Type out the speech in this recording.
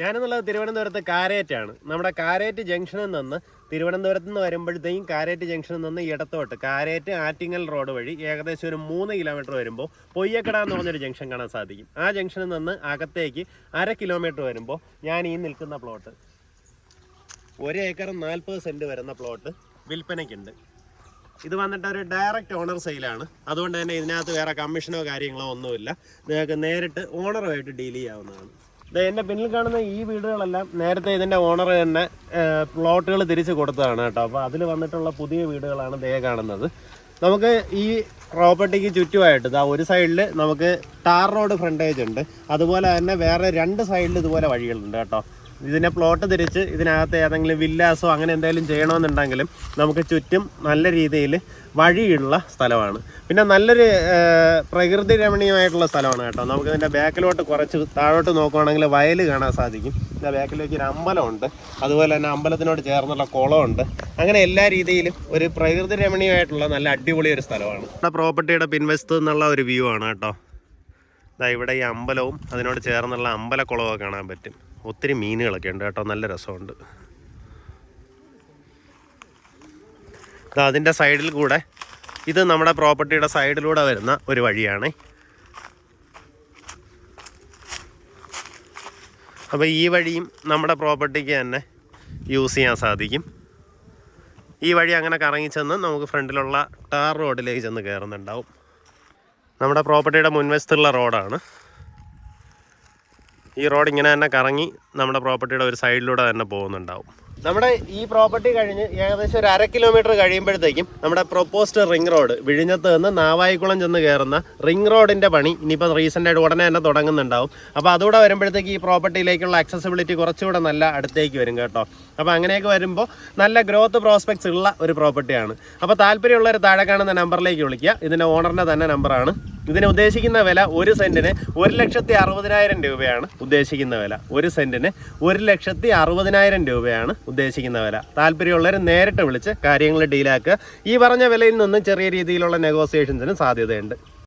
ഞാനെന്നുള്ളത് തിരുവനന്തപുരത്ത് കാരേറ്റാണ്. നമ്മുടെ കാരേറ്റ് ജംഗ്ഷനിൽ നിന്ന് തിരുവനന്തപുരത്ത് നിന്ന് വരുമ്പോഴത്തേക്കും കാരേറ്റ് ജംഗ്ഷനിൽ നിന്ന് ഇടത്തോട്ട് കാരേറ്റ് ആറ്റിങ്ങൽ റോഡ് വഴി ഏകദേശം ഒരു മൂന്ന് കിലോമീറ്റർ വരുമ്പോൾ പൊയ്യക്കട എന്ന് പറഞ്ഞൊരു ജംഗ്ഷൻ കാണാൻ സാധിക്കും. ആ ജംഗ്ഷനിൽ നിന്ന് അകത്തേക്ക് അര കിലോമീറ്റർ വരുമ്പോൾ ഞാൻ ഈ നിൽക്കുന്ന പ്ലോട്ട്. ഒരു ഏക്കർ നാൽപ്പത് സെന്റ് വരുന്ന പ്ലോട്ട് വിൽപ്പനയ്ക്കുണ്ട്. ഇത് വന്നിട്ട് ഒരു ഡയറക്റ്റ് ഓണർ സെയിലാണ്. അതുകൊണ്ട് തന്നെ ഇതിനകത്ത് വേറെ കമ്മീഷനോ കാര്യങ്ങളോ ഒന്നുമില്ല. നിങ്ങൾക്ക് നേരിട്ട് ഓണറുമായിട്ട് ഡീൽ ചെയ്യാവുന്നതാണ്. എന്റെ പിന്നിൽ കാണുന്ന ഈ വീടുകളെല്ലാം നേരത്തെ ഇതിന്റെ ഓണർ തന്നെ പ്ലോട്ടുകൾ തിരിച്ച് കൊടുത്തതാണ് കേട്ടോ. അപ്പോൾ അതിൽ വന്നിട്ടുള്ള പുതിയ വീടുകളാണ് ദേ കാണുന്നത്. നമുക്ക് ഈ പ്രോപ്പർട്ടിക്ക് ചുറ്റുമായിട്ട് ഇതാ ഒരു സൈഡിൽ നമുക്ക് ടാർ റോഡ് ഫ്രണ്ടേജ് ഉണ്ട്. അതുപോലെ തന്നെ വേറെ രണ്ട് സൈഡിൽ ഇതുപോലെ വഴികളുണ്ട് കേട്ടോ. ഇതിനെ പ്ലോട്ട് തിരിച്ച് ഇതിനകത്ത് ഏതെങ്കിലും വില്ലാസോ അങ്ങനെ എന്തെങ്കിലും ചെയ്യണമെന്നുണ്ടെങ്കിലും നമുക്ക് ചുറ്റും നല്ല രീതിയിൽ വഴിയുള്ള സ്ഥലമാണ്. പിന്നെ നല്ലൊരു പ്രകൃതി രമണീയമായിട്ടുള്ള സ്ഥലമാണ് കേട്ടോ. നമുക്കിതിന്റെ ബാക്കിലോട്ട് കുറച്ച് താഴോട്ട് നോക്കുവാണെങ്കിൽ വയൽ കാണാൻ സാധിക്കും. ഇതിന്റെ ബാക്കിലേക്ക് ഒരു അമ്പലമുണ്ട്. അതുപോലെ തന്നെ അമ്പലത്തിനോട് ചേർന്നുള്ള കുളമുണ്ട്. അങ്ങനെ എല്ലാ രീതിയിലും ഒരു പ്രകൃതി രമണീയമായിട്ടുള്ള നല്ല അടിപൊളി ഒരു സ്ഥലമാണ്. നമ്മുടെ പ്രോപ്പർട്ടിയുടെ പിൻവശത്ത് നിന്നുള്ള ഒരു വ്യൂ ആണ് കേട്ടോ. ഇതാ ഇവിടെ ഈ അമ്പലവും അതിനോട് ചേർന്നുള്ള അമ്പലക്കുളമൊക്കെ കാണാൻ പറ്റും. ഒത്തിരി മീനുകളൊക്കെ ഉണ്ട് കേട്ടോ. നല്ല രസമുണ്ട്. അതിന്റെ സൈഡിൽ കൂടെ ഇത് നമ്മുടെ പ്രോപ്പർട്ടിയുടെ സൈഡിലൂടെ വരുന്ന ഒരു വഴിയാണ്. അപ്പോൾ ഈ വഴിയും നമ്മുടെ പ്രോപ്പർട്ടിക്ക് തന്നെ യൂസ് ചെയ്യാൻ സാധിക്കും. ഈ വഴി അങ്ങനെ കറങ്ങി ചെന്ന് നമുക്ക് ഫ്രണ്ടിലുള്ള ടാർ റോഡിലേക്ക് ചെന്ന് കയറുന്നുണ്ടാവും നമ്മുടെ പ്രോപ്പർട്ടിയുടെ മുൻവശത്തുള്ള റോഡാണ്. ഈ റോഡ് ഇങ്ങനെ തന്നെ കറങ്ങി നമ്മുടെ പ്രോപ്പർട്ടിയുടെ ഒരു സൈഡിലൂടെ തന്നെ പോകുന്നുണ്ടാവും. നമ്മുടെ ഈ പ്രോപ്പർട്ടി കഴിഞ്ഞ് ഏകദേശം ഒരു അര കിലോമീറ്റർ കഴിയുമ്പോഴത്തേക്കും നമ്മുടെ പ്രൊപ്പോസ്ഡ് റിംഗ് റോഡ് വിഴിഞ്ഞത്ത് നിന്ന് നാവായിക്കുളം ചെന്ന് കയറുന്ന റിംഗ് റോഡിന്റെ പണി ഇനിയിപ്പോൾ റീസെന്റ് ആയിട്ട് ഉടനെ തന്നെ തുടങ്ങുന്നുണ്ടാവും. അപ്പോൾ അതുകൂടെ വരുമ്പോഴത്തേക്ക് ഈ പ്രോപ്പർട്ടിയിലേക്കുള്ള ആക്സസിബിലിറ്റി കുറച്ചുകൂടെ നല്ല അടുത്തേക്ക് വരും കേട്ടോ. അപ്പോൾ അങ്ങനെയൊക്കെ വരുമ്പോൾ നല്ല ഗ്രോത്ത് പ്രോസ്പെക്ട്സ് ഉള്ള ഒരു പ്രോപ്പർട്ടിയാണ്. അപ്പോൾ താല്പര്യമുള്ളവർ താഴെ കാണുന്ന നമ്പറിലേക്ക് വിളിക്കുക. ഇതിന്റെ ഓണറിന്റെ തന്നെ നമ്പറാണ് ഇതിന് ഉദ്ദേശിക്കുന്ന വില ഒരു സെന്റിന് ഒരു ലക്ഷത്തി അറുപതിനായിരം രൂപയാണ് ഉദ്ദേശിക്കുന്ന വില. ഒരു സെന്റിന് ഒരു ലക്ഷത്തി അറുപതിനായിരം രൂപയാണ് ഉദ്ദേശിക്കുന്ന വില. താല്പര്യമുള്ളവർ നേരിട്ട് വിളിച്ച് കാര്യങ്ങൾ ഡീലാക്കുക. ഈ പറഞ്ഞ വിലയിൽ നിന്ന് ചെറിയ രീതിയിലുള്ള നെഗോസിയേഷൻസിന് സാധ്യതയുണ്ട്.